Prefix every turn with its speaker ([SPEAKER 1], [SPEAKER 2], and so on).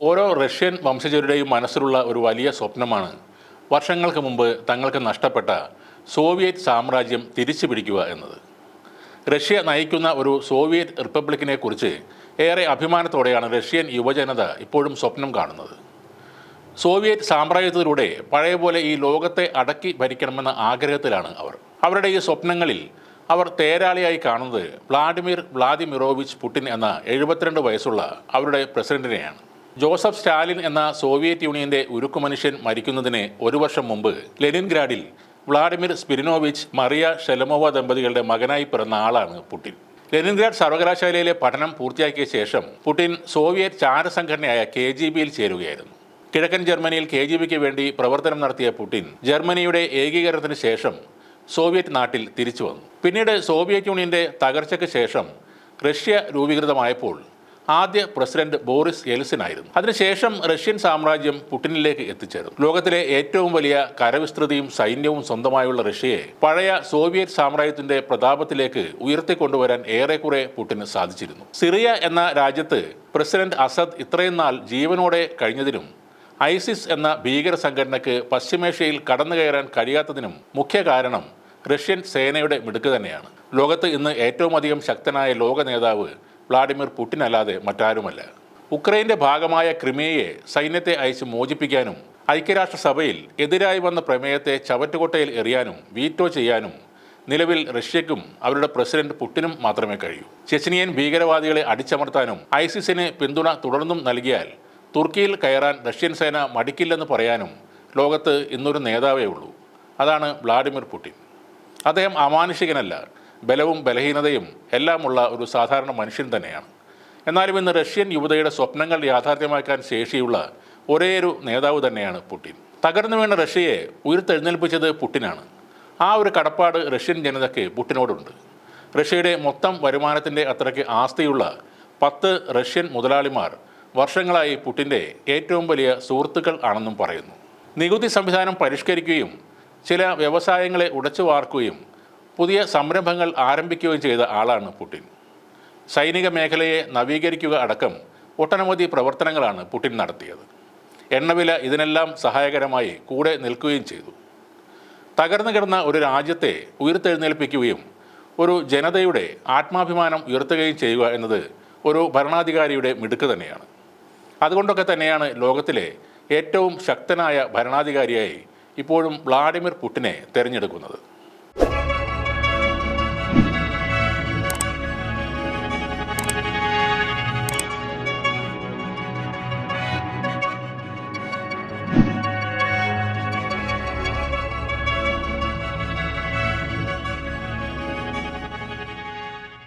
[SPEAKER 1] ഓരോ റഷ്യൻ വംശജരുടെയും മനസ്സിലുള്ള ഒരു വലിയ സ്വപ്നമാണ്. വർഷങ്ങൾക്ക് മുമ്പ് തങ്ങൾക്ക് നഷ്ടപ്പെട്ട സോവിയറ്റ് സാമ്രാജ്യം തിരിച്ചു പിടിക്കുക എന്നത്. റഷ്യ നയിക്കുന്ന ഒരു സോവിയറ്റ് റിപ്പബ്ലിക്കിനെ കുറിച്ച് ഏറെ അഭിമാനത്തോടെയാണ് റഷ്യൻ യുവജനത ഇപ്പോഴും സ്വപ്നം കാണുന്നത്. സോവിയറ്റ് സാമ്രാജ്യത്തിലൂടെ പഴയപോലെ ഈ ലോകത്തെ അടക്കി ഭരിക്കണമെന്ന ആഗ്രഹത്തിലാണ് അവർ. അവരുടെ ഈ സ്വപ്നങ്ങളിൽ അവർ തേരാളിയായി കാണുന്നത് വ്ളാഡിമിർ വ്ളാദിമിറോവിച്ച് പുടിൻ എന്ന എഴുപത്തിരണ്ട് വയസ്സുള്ള അവരുടെ പ്രസിഡന്റിനെയാണ്. ജോസഫ് സ്റ്റാലിൻ എന്ന സോവിയറ്റ് യൂണിയന്റെ ഉരുക്കു മനുഷ്യൻ മരിക്കുന്നതിന് ഒരു വർഷം മുമ്പ് ലെനിൻഗ്രാഡിൽ വ്ളാഡിമിർ സ്പിരിനോവിച്ച് മറിയ ഷെലമോവ ദമ്പതികളുടെ മകനായി പിറന്ന ആളാണ് പുടിൻ. ലെനിൻഗ്രാഡ് സർവകലാശാലയിലെ പഠനം പൂർത്തിയാക്കിയ ശേഷം പുടിൻ സോവിയറ്റ് ചാരസംഘടനയായ കെ ജി ബിയിൽ ചേരുകയായിരുന്നു. കിഴക്കൻ ജർമ്മനിയിൽ കെ ജി ബിക്ക് വേണ്ടി പ്രവർത്തനം നടത്തിയ പുടിൻ ജർമ്മനിയുടെ ഏകീകരണത്തിന് ശേഷം സോവിയറ്റ് നാട്ടിൽ തിരിച്ചു വന്നു. പിന്നീട് സോവിയറ്റ് യൂണിയന്റെ തകർച്ചയ്ക്ക് ശേഷം റഷ്യ രൂപീകൃതമായപ്പോൾ ആദ്യ പ്രസിഡന്റ് ബോറിസ് യെൽസിൻ ആയിരുന്നു അതിനുശേഷം റഷ്യൻ സാമ്രാജ്യം പുടിനിലേക്ക് എത്തിച്ചേർന്നു. ലോകത്തിലെ ഏറ്റവും വലിയ കരവിസ്തൃതിയും സൈന്യവും സ്വന്തമായുള്ള റഷ്യയെ പഴയ സോവിയറ്റ് സാമ്രാജ്യത്തിന്റെ പ്രതാപത്തിലേക്ക് ഉയർത്തിക്കൊണ്ടുവരാൻ ഏറെക്കുറെ പുടിന് സാധിച്ചിരുന്നു. സിറിയ എന്ന രാജ്യത്ത് പ്രസിഡന്റ് അസദ് ഇത്രയും നാൾ ജീവനോടെ കഴിഞ്ഞതിനും ഐസിസ് എന്ന ഭീകര സംഘടനയ്ക്ക് പശ്ചിമേഷ്യയിൽ കടന്നു കയറാൻ കഴിയാത്തതിനും മുഖ്യ കാരണം റഷ്യൻ സേനയുടെ മിടുക്ക് തന്നെയാണ്. ലോകത്ത് ഇന്ന് ഏറ്റവും അധികം ശക്തനായ ലോക നേതാവ് വ്ളാഡിമിർ പുടിൻ അല്ലാതെ മറ്റാരുമല്ല. ഉക്രൈന്റെ ഭാഗമായ ക്രിമിയയെ സൈന്യത്തെ അയച്ച് മോചിപ്പിക്കാനും ഐക്യരാഷ്ട്രസഭയിൽ എതിരായി വന്ന പ്രമേയത്തെ ചവറ്റുകൊട്ടയിൽ എറിയാനും വീറ്റോ ചെയ്യാനും നിലവിൽ റഷ്യയ്ക്കും അവരുടെ പ്രസിഡന്റ് പുട്ടിനും മാത്രമേ കഴിയൂ. ചെച്ചനിയൻ ഭീകരവാദികളെ അടിച്ചമർത്താനും ഐസിസിന് പിന്തുണ തുടർന്നും നൽകിയാൽ തുർക്കിയിൽ കയറാൻ റഷ്യൻ സേന മടിക്കില്ലെന്ന് പറയാനും ലോകത്ത് ഇന്നൊരു നേതാവേ ഉള്ളൂ. അതാണ് വ്ളാഡിമിർ പുടിൻ അദ്ദേഹം അമാനുഷികനല്ല ബലവും ബലഹീനതയും എല്ലാമുള്ള ഒരു സാധാരണ മനുഷ്യൻ തന്നെയാണ്. എന്നാലും ഇന്ന് റഷ്യൻ യുവതയുടെ സ്വപ്നങ്ങൾ യാഥാർത്ഥ്യമാക്കാൻ ശേഷിയുള്ള ഒരേയൊരു നേതാവ് തന്നെയാണ് പുടിൻ. തകർന്നു വീണ റഷ്യയെ ഉയർത്തെഴുന്നേൽപ്പിച്ചത് പുട്ടിനാണ് ആ ഒരു കടപ്പാട് റഷ്യൻ ജനതയ്ക്ക് പുട്ടിനോടുണ്ട് റഷ്യയുടെ മൊത്തം വരുമാനത്തിന്റെ അത്രയ്ക്ക് ആസ്തിയുള്ള പത്ത് റഷ്യൻ മുതലാളിമാർ വർഷങ്ങളായി പുട്ടിന്റെ ഏറ്റവും വലിയ സുഹൃത്തുക്കൾ ആണെന്നും പറയുന്നു. നികുതി സംവിധാനം പരിഷ്കരിക്കുകയും ചില വ്യവസായങ്ങളെ ഉടച്ചു വാർക്കുകയും പുതിയ സംരംഭങ്ങൾ ആരംഭിക്കുകയും ചെയ്ത ആളാണ് പുടിൻ. സൈനിക മേഖലയെ നവീകരിക്കുക അടക്കം ഒട്ടനവധി പ്രവർത്തനങ്ങളാണ് പുടിൻ നടത്തിയത്. എണ്ണവില ഇതിനെല്ലാം സഹായകരമായി കൂടെ നിൽക്കുകയും ചെയ്തു. തകർന്നു കിടന്ന ഒരു രാജ്യത്തെ ഉയർത്തെഴുന്നേൽപ്പിക്കുകയും ഒരു ജനതയുടെ ആത്മാഭിമാനം ഉയർത്തുകയും ചെയ്യുക എന്നത് ഒരു ഭരണാധികാരിയുടെ മിടുക്ക് തന്നെയാണ്. അതുകൊണ്ടൊക്കെ തന്നെയാണ് ലോകത്തിലെ ഏറ്റവും ശക്തനായ ഭരണാധികാരിയായി ഇപ്പോഴും വ്ളാഡിമിർ പുടിനെ തിരഞ്ഞെടുക്കുന്നത്.